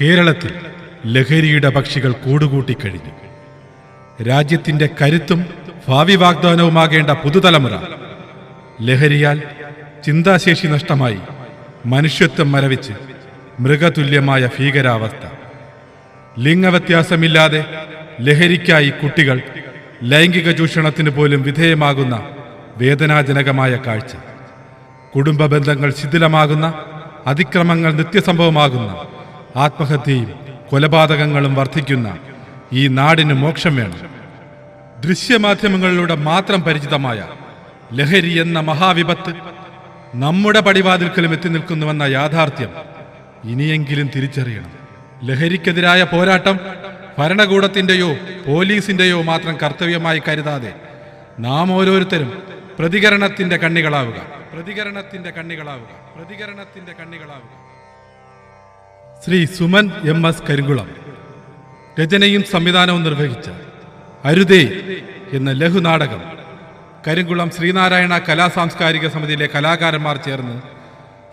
കേരളത്തിൽ ലഹരിയുടെ പക്ഷികൾ കൂടുകൂട്ടിക്കഴിഞ്ഞു രാജ്യത്തിന്റെ കരുത്തും ഭാവി വാഗ്ദാനവുമാകേണ്ട പുതുതലമുറ ലഹരിയാൽ ചിന്താശേഷി നഷ്ടമായി മനുഷ്യത്വം മരവിച്ച് മൃഗതുല്യമായ ഭീകരാവസ്ഥ. ലിംഗവ്യത്യാസമില്ലാതെ ലഹരിക്കായി കുട്ടികൾ ലൈംഗിക ചൂഷണത്തിന് പോലും വിധേയമാകുന്ന വേദനാജനകമായ കാഴ്ച. കുടുംബ ബന്ധങ്ങൾ ശിഥിലമാകുന്ന അതിക്രമങ്ങൾ നിത്യസംഭവമാകുന്ന ആത്മഹത്യയും കൊലപാതകങ്ങളും വർദ്ധിക്കുന്ന ഈ നാടിന് മോക്ഷം വേണം. ദൃശ്യമാധ്യമങ്ങളിലൂടെ മാത്രം പരിചിതമായ ലഹരി എന്ന മഹാവിപത്ത് നമ്മുടെ പടിവാതിൽക്കലും എത്തി നിൽക്കുന്നുവെന്ന യാഥാർത്ഥ്യം ഇനിയെങ്കിലും തിരിച്ചറിയണം. ലഹരിക്കെതിരായ പോരാട്ടം ഭരണകൂടത്തിന്റെയോ പോലീസിന്റെയോ മാത്രം കർത്തവ്യമായി കരുതാതെ നാം ഓരോരുത്തരും പ്രതികരണത്തിന്റെ കണ്ണികളാവുക. പ്രതികരണത്തിന്റെ കണ്ണികളാവുക. പ്രതികരണത്തിന്റെ കണ്ണികളാവുക. Shri Suman M S Karinkulam. രചനയും സംവിധാനവും നിർവഹിച്ച അരുതേ എന്ന ലഘുനാടകം കരിങ്കുളം ശ്രീനാരായണ കലാ സാംസ്കാരിക സമിതിയിലെ കലാകാരന്മാർ ചേർന്ന്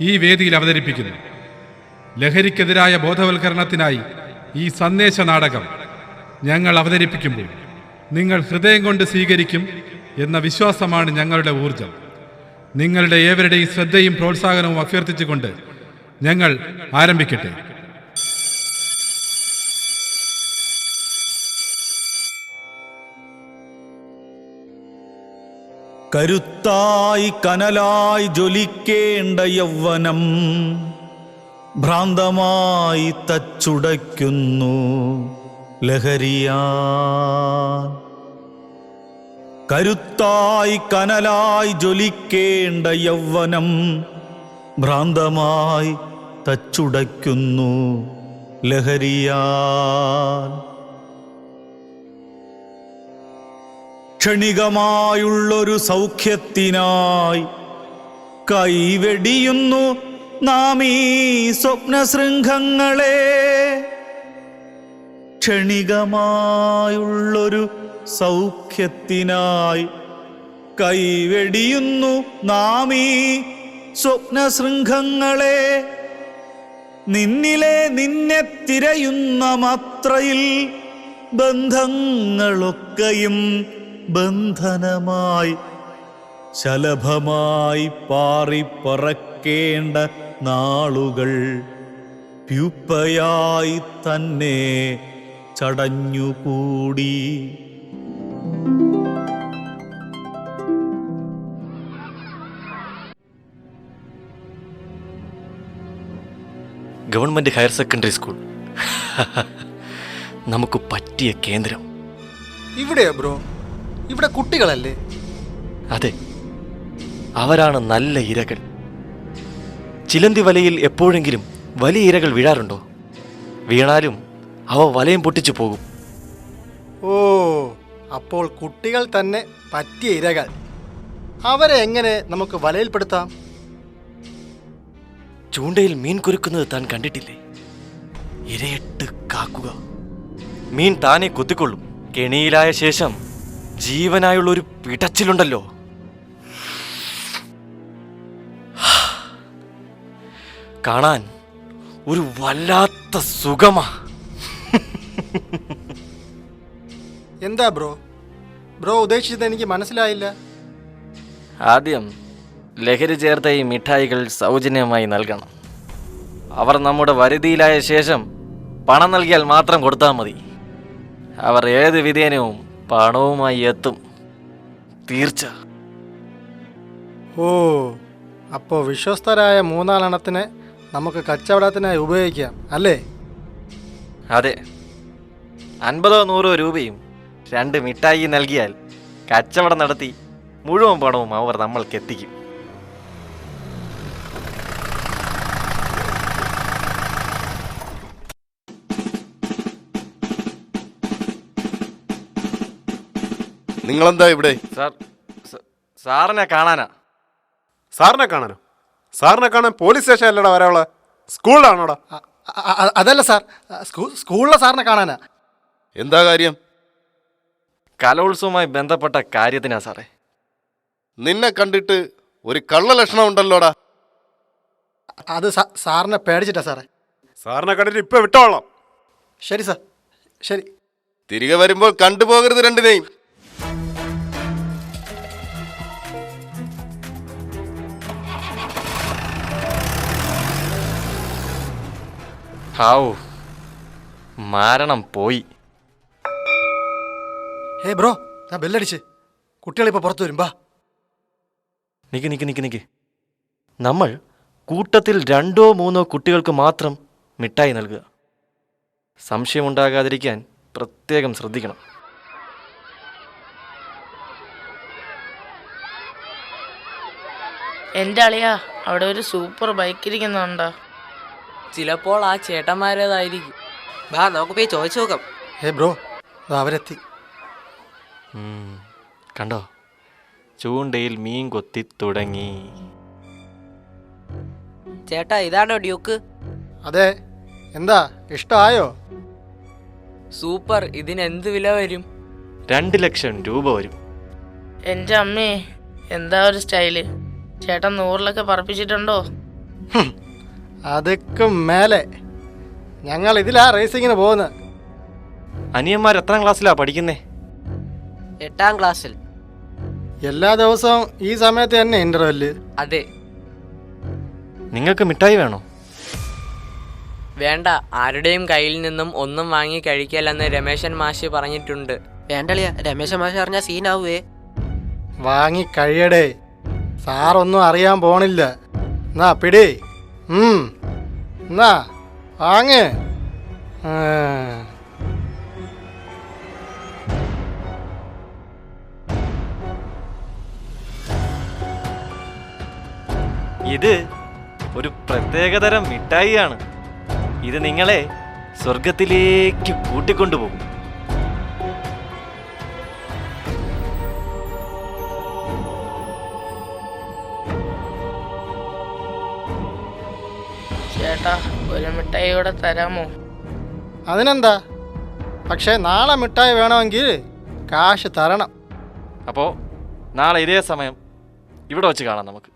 ഈ വേദിയിൽ അവതരിപ്പിക്കുന്നു. ലഹരിക്കെതിരായ ബോധവൽക്കരണത്തിനായി ഈ സന്ദേശ നാടകം ഞങ്ങൾ അവതരിപ്പിക്കുമ്പോൾ നിങ്ങൾ ഹൃദയം കൊണ്ട് സ്വീകരിക്കും എന്ന വിശ്വാസമാണ് ഞങ്ങളുടെ ഊർജം നിങ്ങളുടെ ഏവരുടെയും ശ്രദ്ധയും പ്രോത്സാഹനവും അഭ്യർത്ഥിച്ചുകൊണ്ട് ഞങ്ങൾ ആരംഭിക്കട്ടെ. കരുത്തായി കനലായി ജ്വലിക്കേണ്ട യൗവനം ഭ്രാന്തമായി തച്ചുടയ്ക്കുന്നു ലഹരിയാ കരുത്തായി കനലായി ജ്വലിക്കേണ്ട യൗവനം ഭ്രാന്തമായി തച്ചുടയ്ക്കുന്നു ലഹരിയാ ക്ഷണികമായുള്ളൊരു സൗഖ്യത്തിനായി കൈവെടിയുന്നു നാം ഈ സ്വപ്നശൃംഖങ്ങളെ. ക്ഷണികമായുള്ളൊരു സൗഖ്യത്തിനായി കൈവെടിയുന്നു നാം ഈ സ്വപ്നശൃംഖങ്ങളെ. നിന്നിലെ നിന്നെ തിരയുന്ന മാത്രയിൽ ബന്ധങ്ങളൊക്കെയും ബന്ധനമായി ശലഭമായി പാറിപ്പറക്കേണ്ട നാളുകൾ പ്യുപ്പയായി തന്നെ ചടഞ്ഞുകൂടി. Government higher secondary school. നമുക്ക് പറ്റിയ കേന്ദ്രം. ഇവിടെയാ ബ്രോ. ഇവിടെ കുട്ടികളല്ലേ? അതെ. അവരാണ് നല്ല ഇരകൾ. ചിലന്തി വലയിൽ എപ്പോഴെങ്കിലും വലിയ ഇരകൾ വീഴാറുണ്ടോ? വീണാലും അവ വലയം പൊട്ടിച്ചു പോകും. ഓ അപ്പോൾ കുട്ടികൾ തന്നെ പറ്റിയ ഇരകൾ. അവരെ എങ്ങനെ നമുക്ക് വലയിൽപ്പെടുത്താം? ചൂണ്ടയിൽ മീൻ കുരുക്കുന്നത് താൻ കണ്ടിട്ടില്ലേ? ഇരയിട്ട് കാക്കുക. മീൻ താനെ കൊത്തിക്കൊള്ളും. കെണിയിലായ ശേഷം ജീവനായുള്ള ഒരു പിടച്ചിലുണ്ടല്ലോ. കാണാൻ ഒരു വല്ലാത്ത സുഖമാ. എന്താ ബ്രോ? ബ്രോ ഉദ്ദേശിച്ചത് എനിക്ക് മനസ്സിലായില്ല. ആദ്യം ലഹരി ചേർത്ത ഈ മിഠായികൾ സൗജന്യമായി നൽകണം. അവർ നമ്മുടെ വരുതിയിലായ ശേഷം പണം നൽകിയാൽ മാത്രം കൊടുത്താൽ മതി. അവർ ഏത് വിധേനവും പണവുമായി എത്തും. തീർച്ച. ഓ അപ്പോൾ വിശ്വസ്തരായ മൂന്നാലെണ്ണത്തിനെ നമുക്ക് കച്ചവടത്തിനായി ഉപയോഗിക്കാം അല്ലേ? അതെ. അൻപതോ നൂറോ രൂപയും രണ്ട് മിഠായി നൽകിയാൽ കച്ചവടം നടത്തി മുഴുവൻ പണവും അവർ നമ്മൾക്ക് എത്തിക്കും നിങ്ങളെന്താ ഇവിടെ? സാർ സാറിനെ കാണാനാ. സാറിനെ കാണാനോ? സാറിനെ കാണാൻ പോലീസ് സ്റ്റേഷൻ അല്ലടാ വരാനുള്ള. സ്കൂളിലാണോടാ? അതല്ല സാർ. സ്കൂ സ്കൂളിലെ സാറിനെ കാണാനാ. എന്താ കാര്യം? കലോത്സവവുമായി ബന്ധപ്പെട്ട കാര്യത്തിനാ സാറേ. നിന്നെ കണ്ടിട്ട് ഒരു കള്ള ലക്ഷണം ഉണ്ടല്ലോടാ. അത് സാറിനെ പേടിച്ചിട്ടാ സാറേ. സാറിനെ കണ്ടിട്ട് ഇപ്പൊ വിട്ടോളാം. ശരി സാർ. ശരി. തിരികെ വരുമ്പോൾ കണ്ടുപോകരുത് രണ്ടിനെയും. ഹാവു. മാരണം പോയി. ഹേ ബ്രോ ഞാൻ ബെല്ലടിച്ച്. കുട്ടികളിപ്പോൾ പുറത്തു വരും ബാ നിക്ക് നിക്ക് നിക്ക് നിക്ക്. നമ്മൾ കൂട്ടത്തിൽ രണ്ടോ മൂന്നോ കുട്ടികൾക്ക് മാത്രം മിഠായി നൽകുക. സംശയമുണ്ടാകാതിരിക്കാൻ പ്രത്യേകം ശ്രദ്ധിക്കണം. എന്റെ അളിയാ അവിടെ ഒരു സൂപ്പർ ബൈക്ക് ഇരിക്കുന്നുണ്ടോ? ചിലപ്പോൾ ആ ചേട്ടന്മാരേതായിരിക്കും. ബാ നമുക്ക് പോയി ചോദിച്ചു നോക്കാം. ഹേ ബ്രോ അവരെത്തി. കണ്ടോ? ചൂണ്ടയിൽ മീൻ കൊത്തി തുടങ്ങി. ചേട്ടാ ഇതാണോ ഡ്യൂക്ക്? അതെ എന്താ ഇഷ്ടമായോ? സൂപ്പർ ഇതിന് എന്ത് വില വരും? രണ്ട് ലക്ഷം രൂപ വരും. എന്റെ അമ്മേ എന്താ ഒരു സ്റ്റൈൽ? ചേട്ടൻ നൂറിലൊക്കെ പറപ്പിച്ചിട്ടുണ്ടോ? അതൊക്കെ മേലെ. ഞങ്ങൾ ഇതിലാ റേസിങ്ങിന് പോകുന്നത്. അനിയന്മാർ എത്രാം ക്ലാസ്സിലാ പഠിക്കുന്നേ? എട്ടാം ക്ലാസ്സിൽ. എല്ലാ ദിവസവും ഈ സമയത്ത് തന്നെ ഇന്റർവെൽ അതെ. നിങ്ങൾക്ക് മിഠായി വേണോ? വേണ്ട. ആരുടെയും കയ്യിൽ നിന്നും ഒന്നും വാങ്ങി കഴിക്കല്ലെന്ന് രമേശൻ മാഷി പറഞ്ഞിട്ടുണ്ട്. വേണ്ടളിയ രമേശൻ മാഷി അറിഞ്ഞ സീനാവുവേ വാങ്ങി കഴിയടേ. സാറൊന്നും അറിയാൻ പോണില്ല. എന്നാ പിടി. എന്നാ വാങ്ങ്. ഇത് ഒരു പ്രത്യേകതരം മിഠായിയാണ്. ഇത് നിങ്ങളെ സ്വർഗത്തിലേക്ക് കൂട്ടിക്കൊണ്ടുപോകും. ഒരു മിഠായി കൂടെ തരാമോ? അതിനെന്താ? പക്ഷേ നാളെ മിഠായി വേണമെങ്കിൽ കാശ് തരണം. അപ്പോൾ നാളെ ഇതേ സമയം ഇവിടെ വെച്ച് കാണാം നമുക്ക്.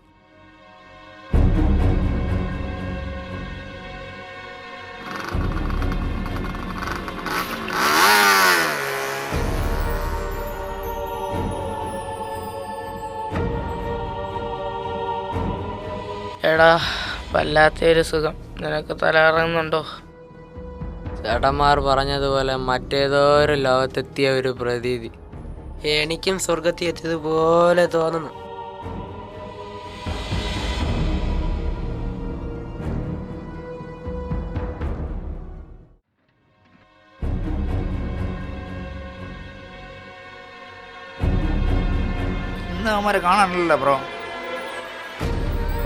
എടാ വല്ലാത്തൊരു സുഖം. നിനക്ക് തലകറങ്ങുന്നുണ്ടോ ചേട്ടന്മാർ പറഞ്ഞതുപോലെ മറ്റേതോ ഒരു ലോകത്തെത്തിയ ഒരു പ്രതീതി. എനിക്കും സ്വർഗത്തിൽ എത്തിയതുപോലെ തോന്നുന്നു. ഇന്ന് അവന്മാരെ കാണാനല്ലോ ബ്രോ.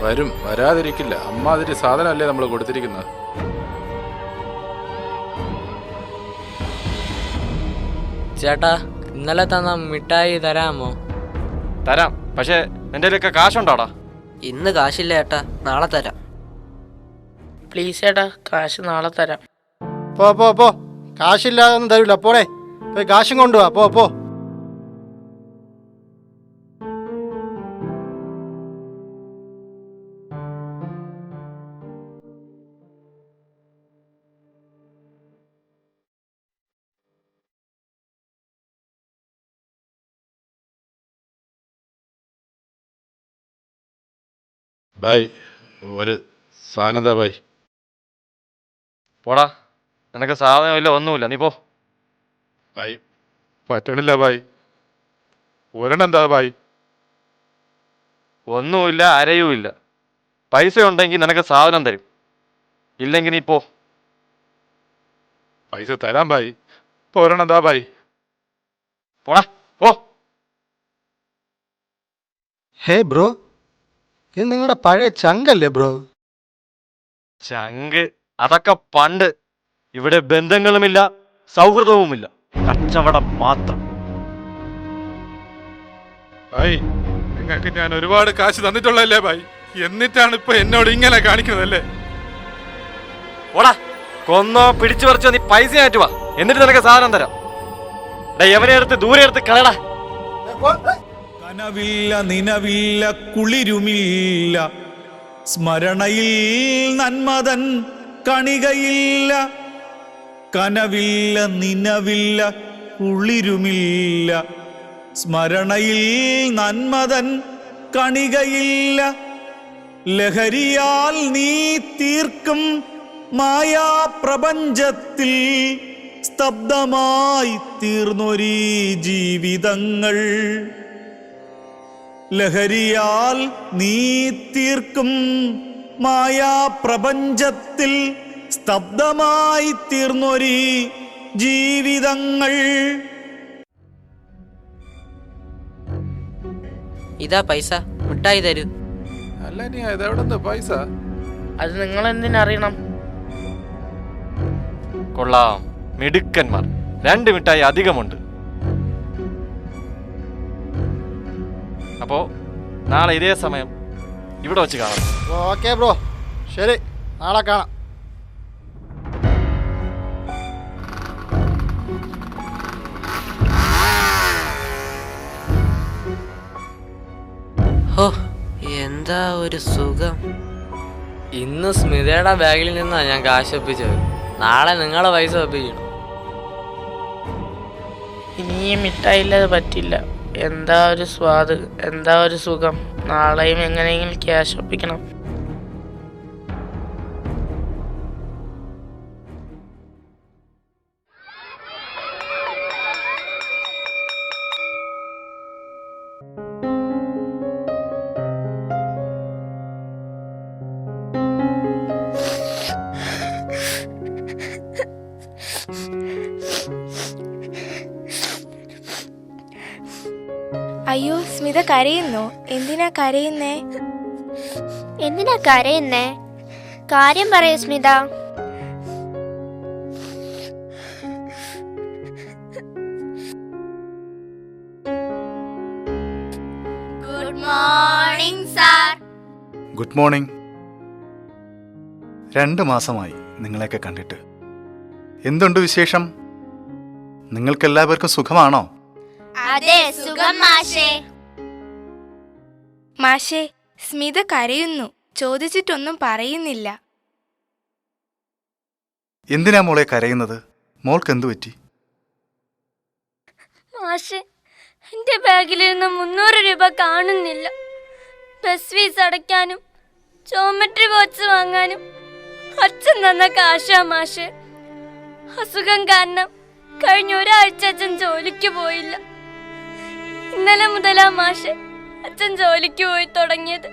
വരും. വരാതിരിക്കില്ല. അമ്മാതിരി സാധനമല്ലേ നമ്മൾ കൊടുത്തിരിക്കുന്നത്. ചേട്ടാ ഇന്നലെ തന്ന മിഠായി തരാമോ? തരാം. പക്ഷേ എന്റെ കയ്യിലൊക്കെ കാശുണ്ടോടാ? ഇന്ന് കാശില്ല ഏട്ടാ നാളെ തരാം. പ്ലീസ് ചേട്ടാ കാശ് നാളെ തരാം. പോ പോ പോ. കാശില്ലാതൊന്നും തരില്ല പോടെ. പോയി കാശും കൊണ്ടുപോവാ പോ പോ. ബായ് ഒരു സാധനം ബായ് പോടാ. നിനക്ക് ഇല്ല ഒന്നുമില്ല. നീ പോ. ബായ് പറ്റണില്ല ബായ് ഒരെണ്ണം എന്താ ബായ് ഒന്നുമില്ല അരയുമില്ല. പൈസ ഉണ്ടെങ്കിൽ നിനക്ക് സാധനം തരും. ഇല്ലെങ്കിൽ നീ പോ. പൈസ തരാം ബായ് ഇപ്പൊ ഒരെണ്ണം എന്താ ബായ് പോടാ പോ. ഹേ ബ്രോ ഇത് നിങ്ങളുടെ പഴയ ചങ്കല്ലേ ബ്രോ? ചങ്ക് അതൊക്കെ പണ്ട്. ഇവിടെ ബന്ധങ്ങളുമില്ല സൗഹൃദവുമില്ല. കച്ചവടം മാത്രം. നിങ്ങൾക്ക് ഞാൻ ഒരുപാട് കാശ് തന്നിട്ടുള്ളല്ലേ ഭായ്? എന്നിട്ടാണ് ഇപ്പൊ എന്നോട് ഇങ്ങനെ കാണിക്കുന്നതല്ലേ? ഓടാ കൊന്നോ പിടിച്ചു പറിച്ചോ നീ പൈസ മാറ്റുവാ എന്നിട്ട് നിനക്ക് സാധനം തരാം. എവനെ എടുത്ത് ദൂരെ എടുത്ത് കളടാ കനവില്ല നിനവില്ല കുളിരുമില്ല. സ്മരണയിൽ നന്മതൻ കണികയില്ല. കനവില്ല നിനവില്ല കുളിരുമില്ല. സ്മരണയിൽ നന്മതൻ കണികയില്ല. ലഹരിയാൽ നീ തീർക്കും മായാപ്രപഞ്ചത്തിൽ. സ്തബ്ധമായി തീർന്നൊരീ ജീവിതങ്ങൾ. ലഹരിയാൽ നീ തീർക്കും മായാപ്രപഞ്ചത്തിൽ സ്തബ്ധമായി തീർന്നൊരി ജീവിതങ്ങൾ. ഇതാ പൈസ മിഠായി തരൂ. അല്ല നീ ഇതെവിടെ പൈസ? അത് നിങ്ങൾ എന്തിനറിയണം കൊള്ളാം മിടുക്കന്മാർ. രണ്ട് മിഠായി അധികമുണ്ട്. അപ്പോ നാളെ ഇതേ സമയം ഇവിടെ വെച്ച് കാണാം. Okay bro. ശരി. നാളെ കാണാം. ഹോ എന്താ ഒരു സുഖം? ഇന്ന് സ്മിതയുടെ ബാഗിൽ നിന്നാണ് ഞാൻ കാശ് ഒപ്പിച്ചത്. നാളെ നിങ്ങളെ പൈസ ഒപ്പിക്കണം. ഇനിയും മിഠായില്ലാതെ പറ്റില്ല. എന്താ ഒരു സ്വാദ്? എന്താ ഒരു സുഖം? നാളെയും എങ്ങനെയെങ്കിലും ക്യാഷ് ഒപ്പിക്കണം സ്മിത കരയുന്നു? എന്തിനാ കരയുന്നേ? എന്തിനാ കരയുന്നേ? കാര്യം പറയൂ Smitha. Good morning sir good morning രണ്ട് മാസമായി നിങ്ങളെയൊക്കെ കണ്ടിട്ട്. എന്തുണ്ട് വിശേഷം? നിങ്ങൾക്കെല്ലാവർക്കും സുഖമാണോ? അതെ സുഖം മാഷേ. മാഷേ സ്മിത കരയുന്നു. ചോദിച്ചിട്ടൊന്നും പറയുന്നില്ല. എന്തിനാ മോളെ കരയുന്നത്? മോൾക്ക് എന്തു പറ്റി? മാഷെ എന്റെ ബാഗിലിരുന്ന് മുന്നൂറ് രൂപ കാണുന്നില്ല. ബസ് ഫീസ് അടയ്ക്കാനും ജോമെട്രി ബോക്സ് വാങ്ങാനും അച്ഛൻ തന്ന കാശാ മാഷെ. അസുഖം കാരണം കഴിഞ്ഞ ഒരാഴ്ച അച്ഛൻ ജോലിക്ക് പോയില്ല. ഇന്നലെ മുതലാ മാഷെ അച്ഛൻ ജോലിക്ക് പോയി തുടങ്ങിയത്.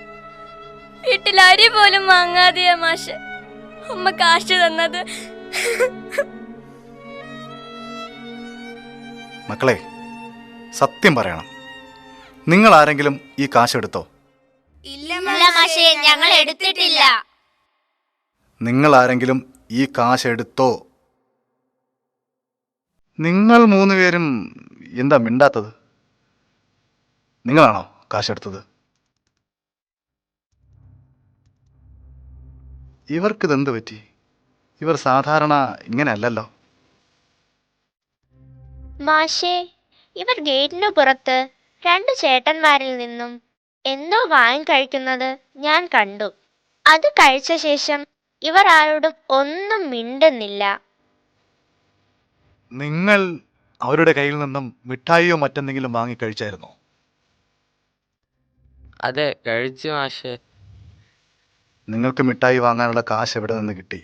വീട്ടിൽ അരി പോലും വാങ്ങാതെയാ മാഷെ. അമ്മ കാശ് തന്നത്. മക്കളെ സത്യം പറയണം. നിങ്ങൾ ആരെങ്കിലും ഈ കാശെടുത്തോ ഇല്ല മാഷെ ഞങ്ങൾ എടുത്തിട്ടില്ല. നിങ്ങൾ ആരെങ്കിലും ഈ കാശ് എടുത്തോ? നിങ്ങൾ മൂന്നുപേരും എന്താ മിണ്ടാത്തത്? നിങ്ങളാണോ? കാശെടുത്തത്. ഇവർക്കിതെന്ത് പറ്റി? ഇവർ സാധാരണ ഇങ്ങനെയല്ലല്ലോ. മാഷേ ഇവർ ഗേറ്റിനു പുറത്ത് രണ്ട് ചേട്ടന്മാരിൽ നിന്നും എന്തോ വാങ്ങി കഴിക്കുന്നത് ഞാൻ കണ്ടു. അത് കഴിച്ച ശേഷം ഇവർ ആരോടും ഒന്നും മിണ്ടുന്നില്ല. നിങ്ങൾ അവരുടെ കയ്യിൽ നിന്നും മിഠായിയോ മറ്റെന്തെങ്കിലും വാങ്ങി കഴിച്ചായിരുന്നോ? അതെ കഴിച്ചു മാഷേ. നിങ്ങൾക്ക് മിഠായി വാങ്ങാനുള്ള കാശ് എവിടെ നിന്ന് കിട്ടി?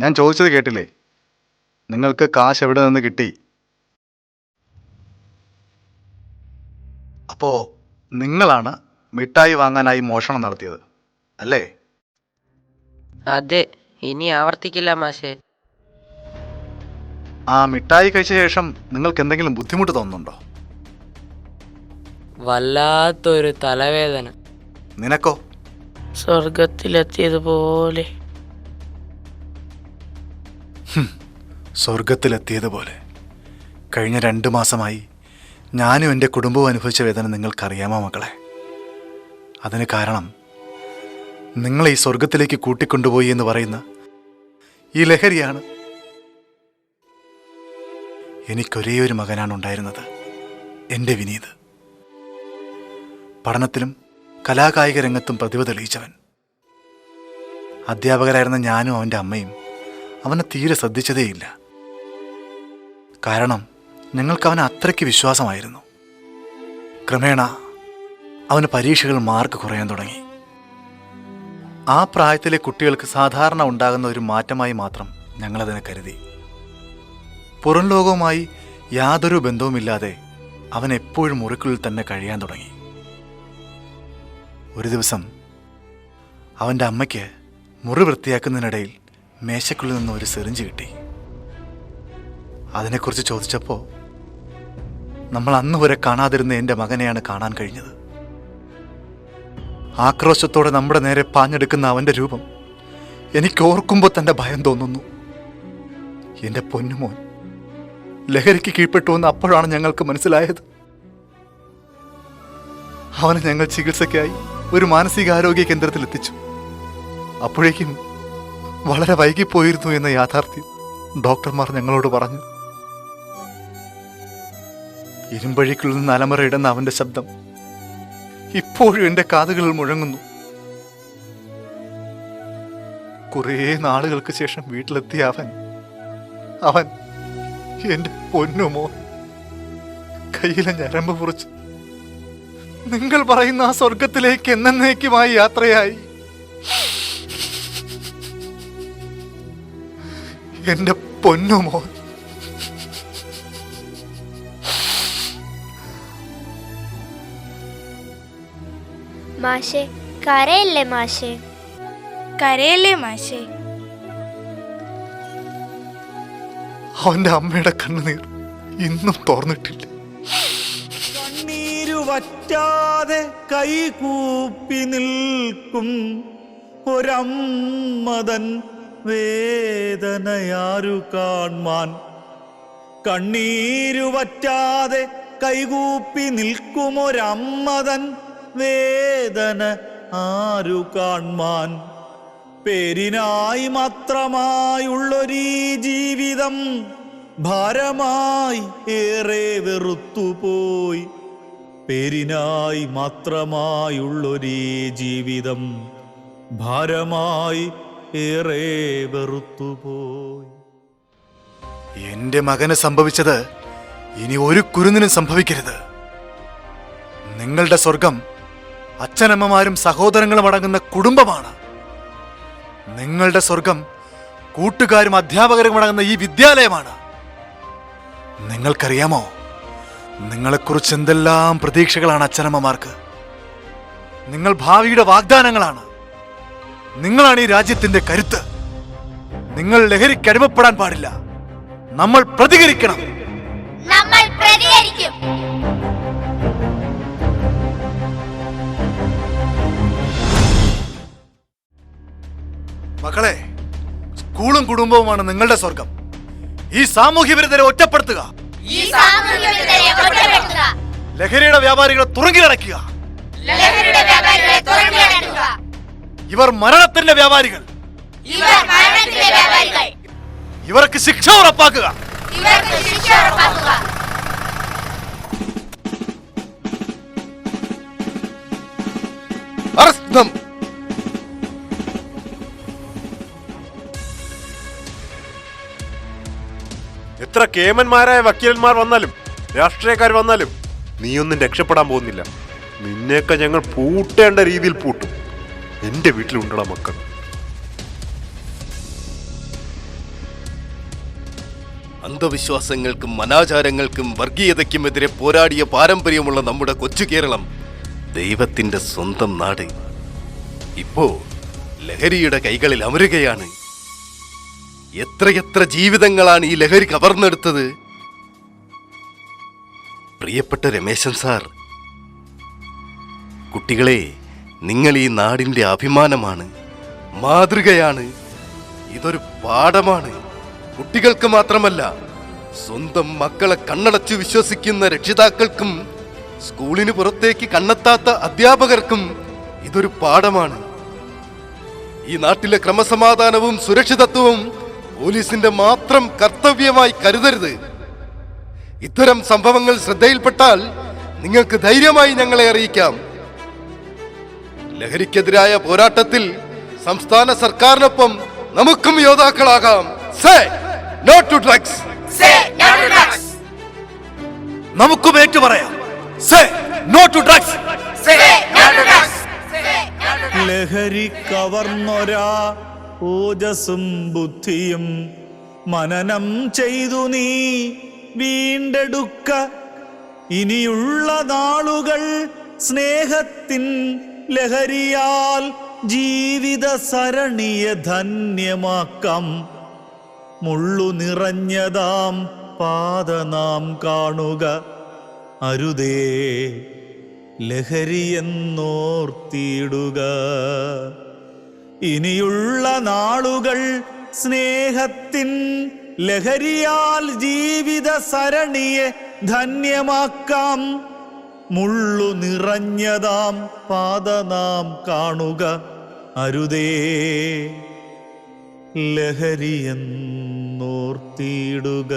ഞാൻ ചോദിച്ചത് കേട്ടില്ലേ? നിങ്ങൾക്ക് കാശ് എവിടെ നിന്ന് കിട്ടി? അപ്പോ നിങ്ങളാണ് മിഠായി വാങ്ങാനായി മോഷണം നടത്തിയത് അല്ലേ? അതെ ഇനി ആവർത്തിക്കില്ല മാഷേ. ആ മിഠായി കഴിച്ച ശേഷം നിങ്ങൾക്ക് എന്തെങ്കിലും ബുദ്ധിമുട്ട് തോന്നുന്നുണ്ടോ? വല്ലാത്തൊരു തലവേദന. നിനക്കോ? സ്വർഗത്തിലെത്തിയതുപോലെ സ്വർഗത്തിലെത്തിയതുപോലെ കഴിഞ്ഞ രണ്ട് മാസമായി ഞാനും എന്റെ കുടുംബവും അനുഭവിച്ച വേദന നിങ്ങൾക്കറിയാമോ മക്കളെ? അതിന് കാരണം നിങ്ങളെ ഈ സ്വർഗത്തിലേക്ക് കൂട്ടിക്കൊണ്ടുപോയി എന്ന് പറയുന്ന ഈ ലഹരിയാണ്. എനിക്കൊരേ ഒരു മകനാണ് ഉണ്ടായിരുന്നത് എന്റെ വിനീത്. പഠനത്തിലും കലാകായിക രംഗത്തും പ്രതിഭ തെളിയിച്ചവൻ. അധ്യാപകരായിരുന്ന ഞാനും അവന്റെ അമ്മയും അവനെ തീരെ ശ്രദ്ധിച്ചതേയില്ല. കാരണം ഞങ്ങൾക്ക് അവനെ അത്രയ്ക്ക് വിശ്വാസമായിരുന്നു. ക്രമേണ അവന് പരീക്ഷകൾ മാർക്ക് കുറയാൻ തുടങ്ങി. ആ പ്രായത്തിലെ കുട്ടികൾക്ക് സാധാരണ ഉണ്ടാകുന്ന ഒരു മാറ്റമായി മാത്രം ഞങ്ങളതിനെ കരുതി. പുറം ലോകവുമായി യാതൊരു ബന്ധവുമില്ലാതെ അവൻ എപ്പോഴും മുറിക്കുള്ളിൽ തന്നെ കഴിയാൻ തുടങ്ങി. ഒരു ദിവസം അവന്റെ അമ്മയ്ക്ക് മുറി വൃത്തിയാക്കുന്നതിനിടയിൽ മേശക്കുള്ളിൽ നിന്ന് ഒരു സെറിഞ്ച് കിട്ടി. അതിനെക്കുറിച്ച് ചോദിച്ചപ്പോൾ നമ്മൾ അന്ന് വരെ കാണാതിരുന്ന എന്റെ മകനെയാണ് കാണാൻ കഴിഞ്ഞത്. ആക്രോശത്തോടെ നമ്മുടെ നേരെ പാഞ്ഞെടുക്കുന്ന അവന്റെ രൂപം എനിക്ക് ഓർക്കുമ്പോൾ തന്റെ ഭയം തോന്നുന്നു. എന്റെ പൊന്നുമോൻ ലഹരിക്ക് കീഴ്പ്പെട്ടു എന്ന് അപ്പോഴാണ് ഞങ്ങൾക്ക് മനസ്സിലായത്. അവനെ ഞങ്ങൾ ചികിത്സയ്ക്കായി ഒരു മാനസികാരോഗ്യ കേന്ദ്രത്തിൽ എത്തിച്ചു. അപ്പോഴേക്കും വളരെ വൈകിപ്പോയിരുന്നു എന്ന യാഥാർത്ഥ്യം ഡോക്ടർമാർ ഞങ്ങളോട് പറഞ്ഞു. ഇരുമ്പഴിക്കുള്ളിൽ നിന്ന് അലമുറയിടുന്ന അവന്റെ ശബ്ദം ഇപ്പോഴും എന്റെ കാതുകളിൽ മുഴങ്ങുന്നു. കുറേ നാളുകൾക്ക് ശേഷം വീട്ടിലെത്തിയ അവൻ അവൻ എന്റെ പൊന്നുമോ കയ്യിലെ ഞരമ്പ് മുറിച്ച് നിങ്ങൾ പറയുന്ന ആ സ്വർഗത്തിലേക്ക് എന്നേക്കുമായി യാത്രയായി. എന്റെ പൊന്നുമോ മാഷേ കരയല്ലേ മാഷേ? കരയല്ലേ മാഷേ? അവന്റെ അമ്മയുടെ കണ്ണുനീർ ഇന്നും തോർന്നിട്ടില്ല. വറ്റാതെ കൈകൂപ്പി നിൽക്കും ഒരമ്മതൻ വേദനയാരു കാൺമാൻ കണ്ണീരു വറ്റാതെ കൈകൂപ്പി നിൽക്കും ഒരമ്മതൻ വേദന ആരു കാൺമാൻ പേരിനായി മാത്രമായുള്ളൊരീ ജീവിതം ഭാരമായി ഏറെ വെറുത്തുപോയി. പേരിനായി മാത്രമായുള്ളൊരീ ജീവിതം ഭാരമായി ഏറെ വെറുത്തുപോയി. എന്റെ മകന് സംഭവിച്ചത് ഇനി ഒരു കുരുന്നിനും സംഭവിക്കരുത്. നിങ്ങളുടെ സ്വർഗം അച്ഛനമ്മമാരും സഹോദരങ്ങളും അടങ്ങുന്ന കുടുംബമാണ്. നിങ്ങളുടെ സ്വർഗം കൂട്ടുകാരും അധ്യാപകരും അടങ്ങുന്ന ഈ വിദ്യാലയമാണ്. നിങ്ങൾക്കറിയാമോ? നിങ്ങളെക്കുറിച്ച് എന്തെല്ലാം പ്രതീക്ഷകളാണ് അച്ഛനമ്മമാർക്ക്? നിങ്ങൾ ഭാവിയുടെ വാഗ്ദാനങ്ങളാണ്. നിങ്ങളാണ് ഈ രാജ്യത്തിന്റെ കരുത്ത്. നിങ്ങൾ ലഹരിക്ക് അടിമപ്പെടാൻ പാടില്ല. നമ്മൾ പ്രതികരിക്കണം. നമ്മൾ പ്രതികരിക്കും. മക്കളെ സ്കൂളും കുടുംബവുമാണ് നിങ്ങളുടെ സ്വർഗം. ഈ സാമൂഹ്യ വിരുദ്ധരെ ഒറ്റപ്പെടുത്തുക. ഈ സാമൂഹ്യ ലഹരിയുടെ വ്യാപാരികളെ തുറന്നുകിടക്കുക ഇവർ മരണത്തിന്റെ വ്യാപാരികൾ. ഇവർ മരണത്തിന്റെ വ്യാപാരികൾ. ഇവർക്ക് ശിക്ഷ ഉറപ്പാക്കുക. എത്ര കേമന്മാരായ വക്കീലന്മാർ വന്നാലും രാഷ്ട്രീയക്കാർ വന്നാലും നീയൊന്നും രക്ഷപ്പെടാൻ പോകുന്നില്ല. നിന്നെയൊക്കെ ഞങ്ങൾ പൂട്ടേണ്ട രീതിയിൽ പൂട്ടും. എന്റെ വീട്ടിലുണ്ടടാ മക്കൾ. അന്ധവിശ്വാസങ്ങൾക്കും അനാചാരങ്ങൾക്കും വർഗീയതയ്ക്കുമെതിരെ പോരാടിയ പാരമ്പര്യമുള്ള നമ്മുടെ കൊച്ചു കേരളം ദൈവത്തിന്റെ സ്വന്തം നാട്. ഇപ്പോ ലഹരിയുടെ കൈകളിൽ അമരുകയാണ്. എത്രയെത്ര ജീവിതങ്ങളാണ് ഈ ലഹരി കവർന്നെടുത്തത്? പ്രിയപ്പെട്ട രമേശൻ സാർ. കുട്ടികളെ നിങ്ങൾ ഈ നാടിന്റെ അഭിമാനമാണ് മാതൃകയാണ് ഇതൊരു പാഠമാണ്. കുട്ടികൾക്ക് മാത്രമല്ല സ്വന്തം മക്കളെ കണ്ണടച്ച് വിശ്വസിക്കുന്ന രക്ഷിതാക്കൾക്കും സ്കൂളിന് പുറത്തേക്ക് കണ്ണെത്താത്ത അധ്യാപകർക്കും ഇതൊരു പാഠമാണ്. ഈ നാട്ടിലെ ക്രമസമാധാനവും സുരക്ഷിതത്വവും പോലീസിന്റെ മാത്രം കർത്തവ്യമായി കരുതരുത്. ഇത്തരം സംഭവങ്ങൾ ശ്രദ്ധയിൽപ്പെട്ടാൽ നിങ്ങൾക്ക് ധൈര്യമായി ഞങ്ങളെ അറിയിക്കാം. ലഹരിക്കെതിരായ പോരാട്ടത്തിൽ സംസ്ഥാന സർക്കാരിനൊപ്പം നമുക്കും യോദ്ധാക്കളാകാം. സേ നോ ടു ഡ്രഗ്സ് നമുക്കും ഏറ്റുപറയാം. സേ നോ ടു ഡ്രഗ്സ് ലഹരി കവർന്നൊരാ ഓജസും ബുദ്ധിയും മനനം ചെയ്തു നീ. വീണ്ടെടുക്ക. ഇനിയുള്ള നാളുകൾ സ്നേഹത്തിൻ ലഹരിയാൽ ജീവിത സരണിയെ ധന്യമാക്കാം. മുള്ളു നിറഞ്ഞതാം പാത നാം കാണുക. അരുതേ ലഹരിയെന്നോർത്തിയിടുക. ഇനിയുള്ള നാളുകൾ സ്നേഹത്തിൻ ലഹരിയാൽ ജീവിത സരണിയെ ധന്യമാക്കാം. മുള്ളു നിറഞ്ഞതാം പാത നാം കാണുക. അരുതേ ലഹരിയെന്നോർത്തിയിടുക.